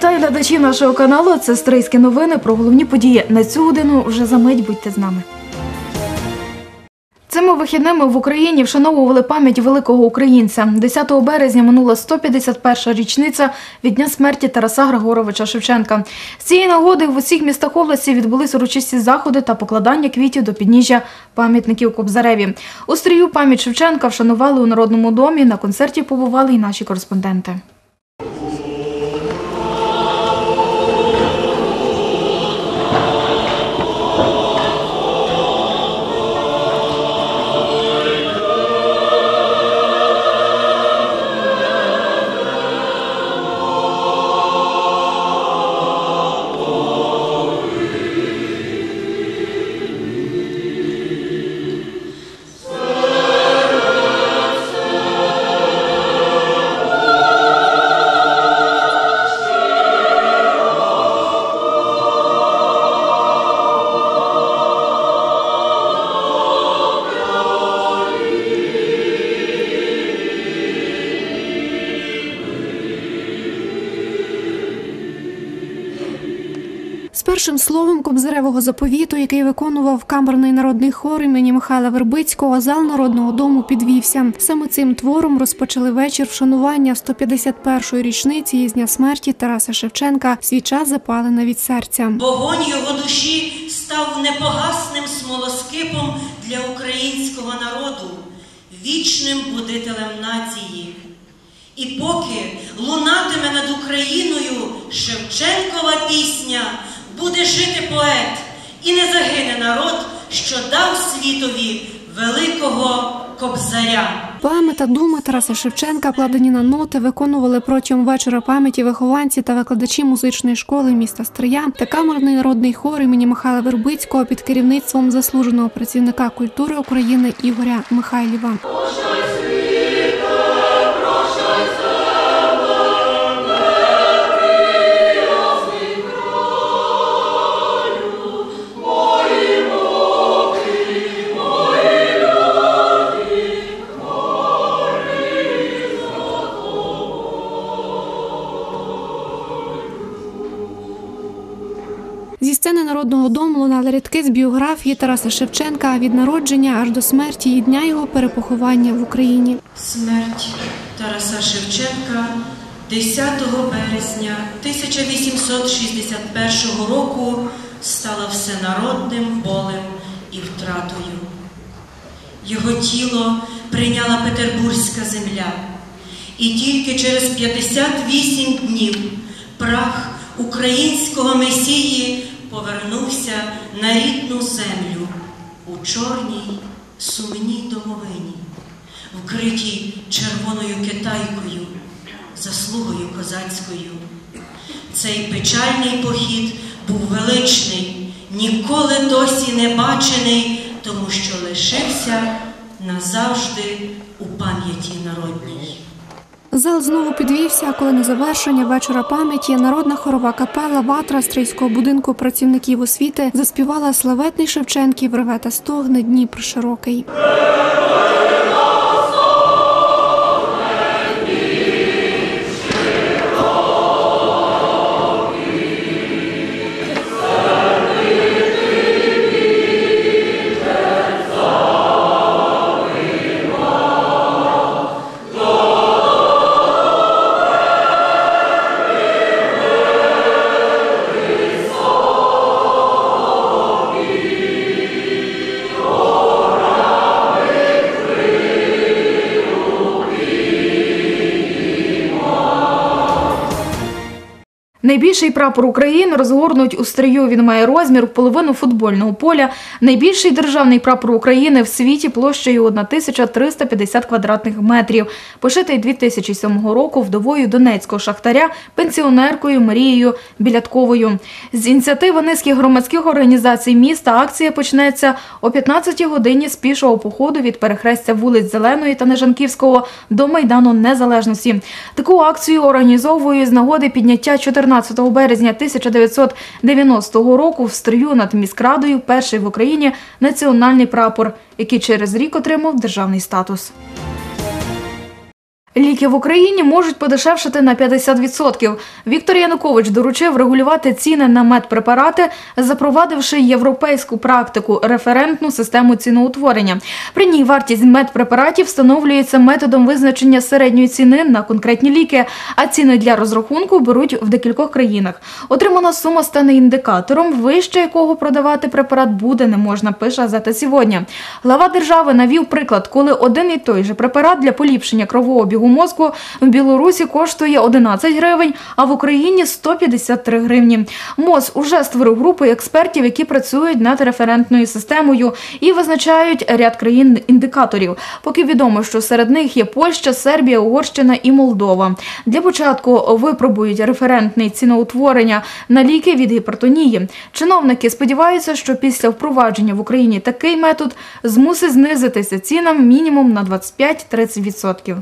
Вітаю глядачів нашого каналу. Це Стрийські новини про головні події на цю годину. Вже за мить будьте з нами. Цими вихідними в Україні вшановували пам'ять великого українця. 10 березня минула 151 річниця від дня смерті Тараса Григоровича Шевченка. З цієї нагоди в усіх містах області відбулись урочисті заходи та покладання квітів до підніжжя пам'ятників Кобзареві. У стрію пам'ять Шевченка вшанували у Народному домі. На концерті побували і наші кореспонденти. Першим словом Кобзаревого заповіту, який виконував камерний народний хор імені Михайла Вербицького, зал народного дому підвівся. Саме цим твором розпочали вечір вшанування 151-ї річниці з дня смерті Тараса Шевченка. Свіча запалена від серця. Вогонь його душі став непогасним смолоскипом для українського народу, вічним будителем нації. І поки лунатиме над Україною буде жити поет, і не загине народ, що дав світові великого кобзаря. Поеми та думи Тараса Шевченка, вкладені на ноти, виконували протягом вечора пам'яті вихованці та викладачі музичної школи міста Стрия та камерний народний хор імені Михайла Вербицького під керівництвом заслуженого працівника культури України Ігоря Михайлєва. Зі сцени народного дому лунали рядки з біографії Тараса Шевченка від народження аж до смерті і дня його перепоховання в Україні. Смерть Тараса Шевченка 10 березня 1861 року стала всенародним болем і втратою. Його тіло прийняла Петербурзька земля, і тільки через 58 днів прах українського месії повернувся на рідну землю у чорній сумній домовині, вкритій червоною китайкою, заслугою козацькою. Цей печальний похід був величний, ніколи досі не бачений, тому що лишився назавжди у пам'яті народній. Зал знову підвівся, коли на завершення вечора пам'яті народна хорова капела Ватра стрийського будинку працівників освіти заспівала славетний Шевченків реве та стогне Дніпр широкий. Найбільший прапор України розгорнуть у стрию. Він має розмір в половину футбольного поля. Найбільший державний прапор України в світі площею 1350 квадратних метрів. Пошитий 2007 року вдовою донецького шахтаря, пенсіонеркою Марією Білятковою. З ініціативи низки громадських організацій міста акція почнеться о 15 годині з пішого походу від перехрестя вулиць Зеленої та Нежанківського до Майдану Незалежності. Таку акцію організовує з нагоди підняття 14 березня 1990 року в стрію над міськрадою перший в Україні національний прапор, який через рік отримав державний статус. Ліки в Україні можуть подешевшити на 50%. Віктор Янукович доручив регулювати ціни на медпрепарати, запровадивши європейську практику референтну систему ціноутворення. При ній вартість медпрепаратів встановлюється методом визначення середньої ціни на конкретні ліки, а ціни для розрахунку беруть в декількох країнах. Отримана сума стане індикатором, вище якого продавати препарат буде не можна, пише «Газета сьогодні. Глава держави навів приклад, коли один і той же препарат для поліпшення кровообігу мозку в Білорусі коштує 11 гривень, а в Україні 153 гривні. МОЗ уже створив групу експертів, які працюють над референтною системою і визначають ряд країн-індикаторів. Поки відомо, що серед них є Польща, Сербія, Угорщина і Молдова. Для початку випробують референтне ціноутворення на ліки від гіпертонії. Чиновники сподіваються, що після впровадження в Україні такий метод змусить знизитися цінам мінімум на 25-30%.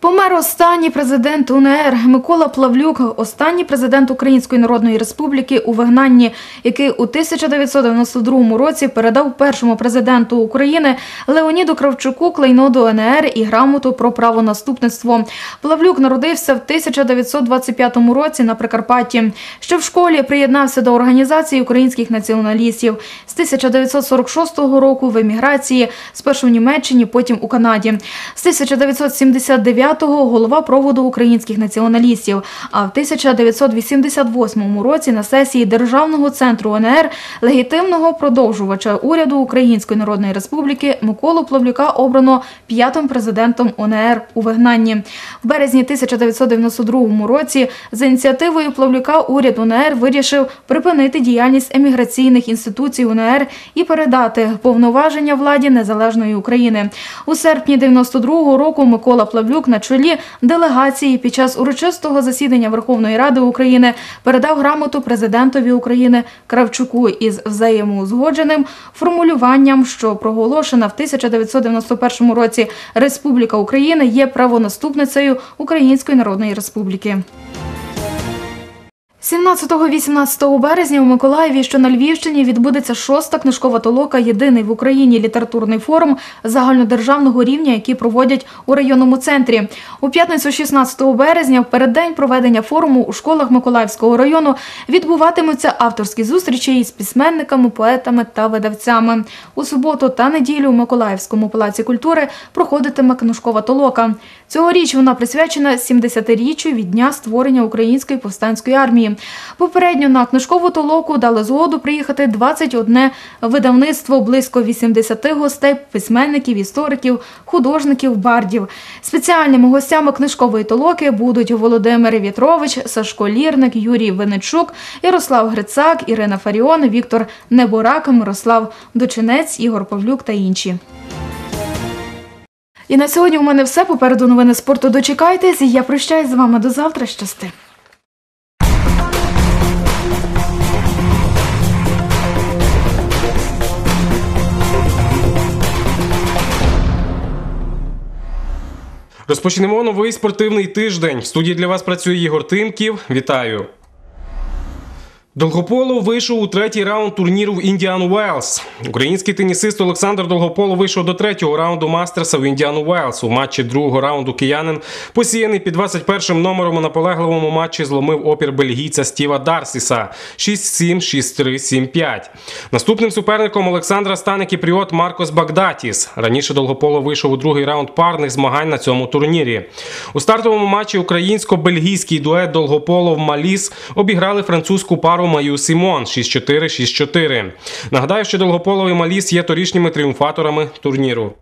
Помер останній президент УНР Микола Плавлюк, останній президент Української Народної Республіки у вигнанні, який у 1992 році передав першому президенту України Леоніду Кравчуку клейно до УНР і грамоту про правонаступництво. Плавлюк народився в 1925 році на Прикарпатті. Ще в школі приєднався до організації українських націоналістів. З 1946 року в еміграції, спершу в Німеччині, потім у Канаді. З 1979 2009-го голова проводу українських націоналістів. А в 1988 році на сесії Державного центру ОНР легітимного продовжувача уряду Української Народної Республіки Миколу Плавлюка обрано п'ятим президентом ОНР у вигнанні. В березні 1992 році за ініціативою Плавлюка уряд УНР вирішив припинити діяльність еміграційних інституцій УНР і передати повноваження владі незалежної України. У серпні 92 року Микола Плавлюк на чолі делегації під час урочистого засідання Верховної Ради України передав грамоту президентові України Кравчуку із взаємоузгодженим формулюванням, що проголошена в 1991 році Республіка Україна є правонаступницею Української Народної Республіки. 17-18 березня у Миколаєві, що на Львівщині, відбудеться шоста книжкова толока Єдиний в Україні літературний форум загальнодержавного рівня, який проводять у районному центрі. У п'ятницю 16 березня, в переддень проведення форуму у школах Миколаївського району, відбуватимуться авторські зустрічі із письменниками, поетами та видавцями. У суботу та неділю у Миколаївському палаці культури проходитиме книжкова толока. Цьогоріч вона присвячена 70-річчю від дня створення Української повстанської армії. Попередньо на книжкову толоку дали згоду приїхати 21 видавництво, близько 80 гостей, письменників, істориків, художників, бардів. Спеціальними гостями книжкової толоки будуть Володимир Вітрович, Сашко Лірник, Юрій Винничук, Ярослав Грицак, Ірина Фаріон, Віктор Неборак, Мирослав Дочинець, Ігор Павлюк та інші. І на сьогодні у мене все. Попереду новини спорту дочекайтесь. Я прощаюсь з вами до завтра. Щасти. Розпочнемо новий спортивний тиждень. В студії для вас працює Ігор Тимків. Вітаю. Долгополов вийшов у третій раунд турніру в Індіан Уелс. Український тенісист Олександр Долгополов вийшов до третього раунду мастерса в Індіан Уелс. У матчі другого раунду киянин, посіяний під 21 номером у наполегливому матчі, зломив опір бельгійця Стіва Дарсіса 6-7, 6-3, 7-5. Наступним суперником Олександра стане кіпріот Маркос Багдатіс. Раніше Долгополов вийшов у другий раунд парних змагань на цьому турнірі. У стартовому матчі українсько-бельгійський дует Долгополов Маліс обіграли французьку пару Маю Сімон 6-4, 6-4. Нагадаю, що Долгополов Маліс є торішніми тріумфаторами турніру.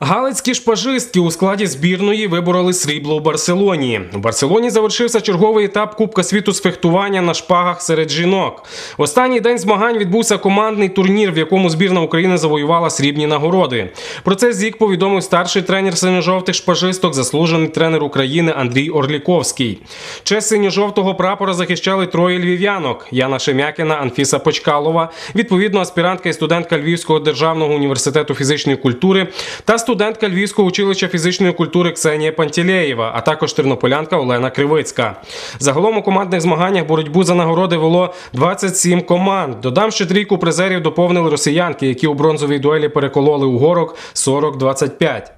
Галицькі шпажистки у складі збірної вибороли срібло у Барселоні. У Барселоні завершився черговий етап Кубка світу з фехтування на шпагах серед жінок. Останній день змагань відбувся командний турнір, в якому збірна України завоювала срібні нагороди. Про це зік повідомив старший тренер синьо-жовтих шпажисток, заслужений тренер України Андрій Орліковський. Честь синьо-жовтого прапора захищали троє львів'янок: Яна Шемякіна, Анфіса Почкалова, відповідно аспірантка і студентка Львівського державного університету фізичної культури та студентка Львівського училища фізичної культури Ксенія Пантілеєва, а також тернополянка Олена Кривицька. Загалом у командних змаганнях боротьбу за нагороди вело 27 команд. Додам, що трійку призерів доповнили росіянки, які у бронзовій дуелі перекололи угорок 40-25.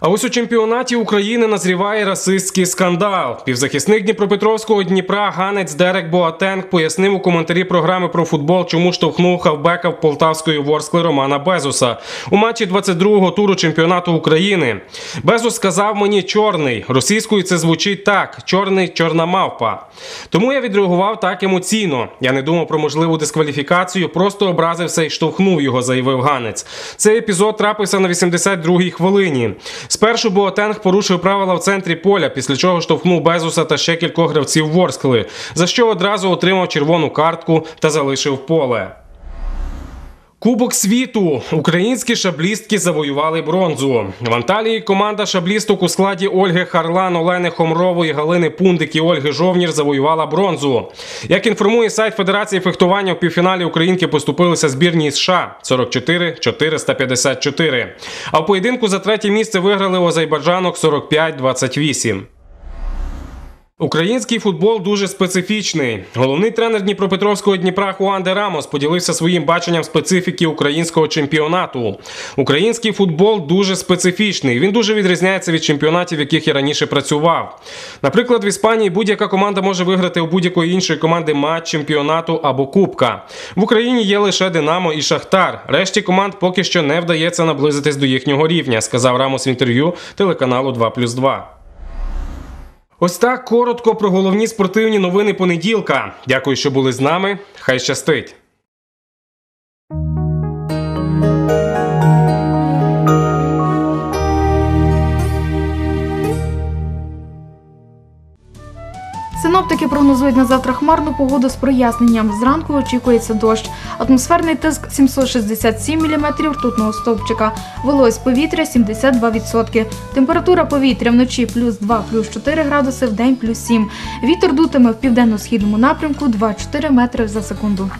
А ось у чемпіонаті України назріває расистський скандал. Півзахисник Дніпропетровського Дніпра Ганець Дерек Боатенк пояснив у коментарі програми про футбол, чому штовхнув хавбека в полтавської ворскли Романа Безуса у матчі 22-го туру чемпіонату України. Безус сказав мені чорний. Російською це звучить так: чорний чорна мавпа. Тому я відреагував так емоційно. Я не думав про можливу дискваліфікацію, просто образився і штовхнув його, заявив Ганець. Цей епізод трапився на 82-й хвилині. Спершу Боатенг порушив правила в центрі поля, після чого штовхнув Безуса та ще кількох гравців Ворскли, за що одразу отримав червону картку та залишив поле. Кубок світу. Українські шаблістки завоювали бронзу. В Анталії команда шаблісток у складі Ольги Харлан, Олени Хомрової, Галини Пундик і Ольги Жовнір завоювала бронзу. Як інформує сайт Федерації фехтування, в півфіналі українки поступилися збірні США 44-454. А в поєдинку за третє місце виграли у азербайджанок 45-28. Український футбол дуже специфічний. Головний тренер Дніпропетровського Дніпра Хуан де Рамос поділився своїм баченням специфіки українського чемпіонату. Український футбол дуже специфічний. Він дуже відрізняється від чемпіонатів, в яких я раніше працював. Наприклад, в Іспанії будь-яка команда може виграти у будь-якої іншої команди матч чемпіонату або кубка. В Україні є лише Динамо і Шахтар. Решті команд поки що не вдається наблизитись до їхнього рівня, сказав Рамос в інтерв'ю телеканалу 2+,2. Ось так коротко про головні спортивні новини понеділка. Дякую, що були з нами. Хай щастить. Синоптики прогнозують на завтра хмарну погоду з проясненням. Зранку очікується дощ. Атмосферний тиск 767 мм ртутного стовпчика. Волось повітря 72%. Температура повітря вночі плюс 2, плюс 4 градуси, в день плюс 7. Вітер дутиме в південно-східному напрямку 2-4 метри за секунду.